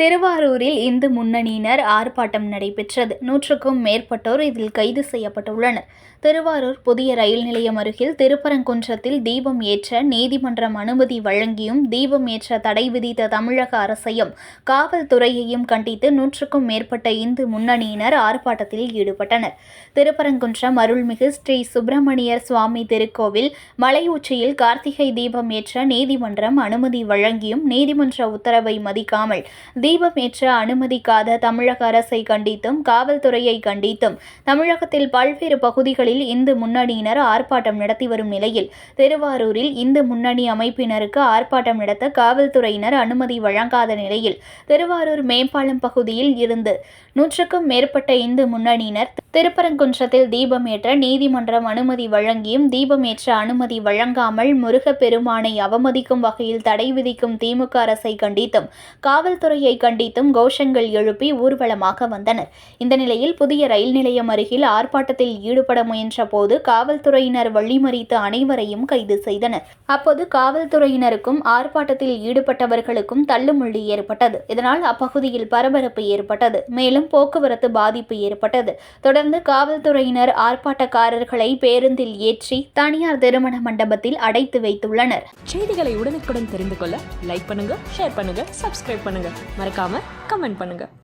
திருவாரூரில் இந்து முன்னணியினர் ஆர்ப்பாட்டம் நடைபெற்றது. நூற்றுக்கும் மேற்பட்டோர் இதில் கைது செய்யப்பட்டுள்ளனர். திருவாரூர் புதிய ரயில் நிலையம் அருகில் திருப்பரங்குன்றத்தில் தீபம் ஏற்ற நீதிமன்றம் அனுமதி வழங்கியும் தீபம் ஏற்ற தடை விதித்த தமிழக அரசையும் காவல்துறையையும் கண்டித்து நூற்றுக்கும் மேற்பட்ட இந்து முன்னணியினர் ஆர்ப்பாட்டத்தில் ஈடுபட்டனர். திருப்பரங்குன்றம் அருள்மிகு ஸ்ரீ சுப்பிரமணியர் சுவாமி திருக்கோவில் மலை உச்சியில் கார்த்திகை தீபம் ஏற்ற நீதிமன்றம் அனுமதி வழங்கியும் நீதிமன்ற உத்தரவை மதிக்காமல் தீபம் ஏற்ற அனுமதிக்காத தமிழக அரசை கண்டித்தும் காவல்துறையை கண்டித்தும் தமிழகத்தில் பல்வேறு பகுதிகளில் இந்து முன்னணியினர் ஆர்ப்பாட்டம் நடத்தி வரும் நிலையில் திருவாரூரில் இந்து முன்னணி அமைப்பினருக்கு ஆர்ப்பாட்டம் நடத்த காவல்துறையினர் அனுமதி வழங்காத நிலையில் திருவாரூர் மேம்பாலம் பகுதியில் இருந்து நூற்றுக்கும் மேற்பட்ட இந்து முன்னணியினர் திருப்பரங்குன்றத்தில் தீபம் ஏற்ற நீதிமன்றம் அனுமதி வழங்கியும் தீபம் ஏற்ற அனுமதி வழங்காமல் முருகப்பெருமானை அவமதிக்கும் வகையில் தடை விதிக்கும் திமுக அரசை கண்டித்தும் காவல்துறையை கண்டித்தும் கோஷங்கள் எழுப்பி ஊர்வலமாக வந்தனர். இந்த நிலையில் புதிய ரயில் நிலையம் அருகில் ஆர்ப்பாட்டத்தில் ஈடுபட முயன்ற போது காவல்துறையினர் வழிமறித்து அனைவரையும் கைது செய்தனர். அப்போது காவல்துறையினருக்கும் ஆர்ப்பாட்டத்தில் ஈடுபட்டவர்களுக்கும் தள்ளுமுள்ளி ஏற்பட்டது. இதனால் அப்பகுதியில் பரபரப்பு ஏற்பட்டது. மேலும் போக்குவரத்து பாதிப்பு ஏற்பட்டது. தொடர்ந்து காவல்துறையினர் ஆர்ப்பாட்டக்காரர்களை பேருந்தில் ஏற்றி தனியார் திருமண மண்டபத்தில் அடைத்து வைத்துள்ளனர். செய்திகளை உடனுக்குடன் தெரிந்து கொள்ள லைக் பண்ணுங்க ஷேர் பண்ணுங்க சப்ஸ்கிரைப் பண்ணுங்க. மறக்காம கமெண்ட் பண்ணுங்க.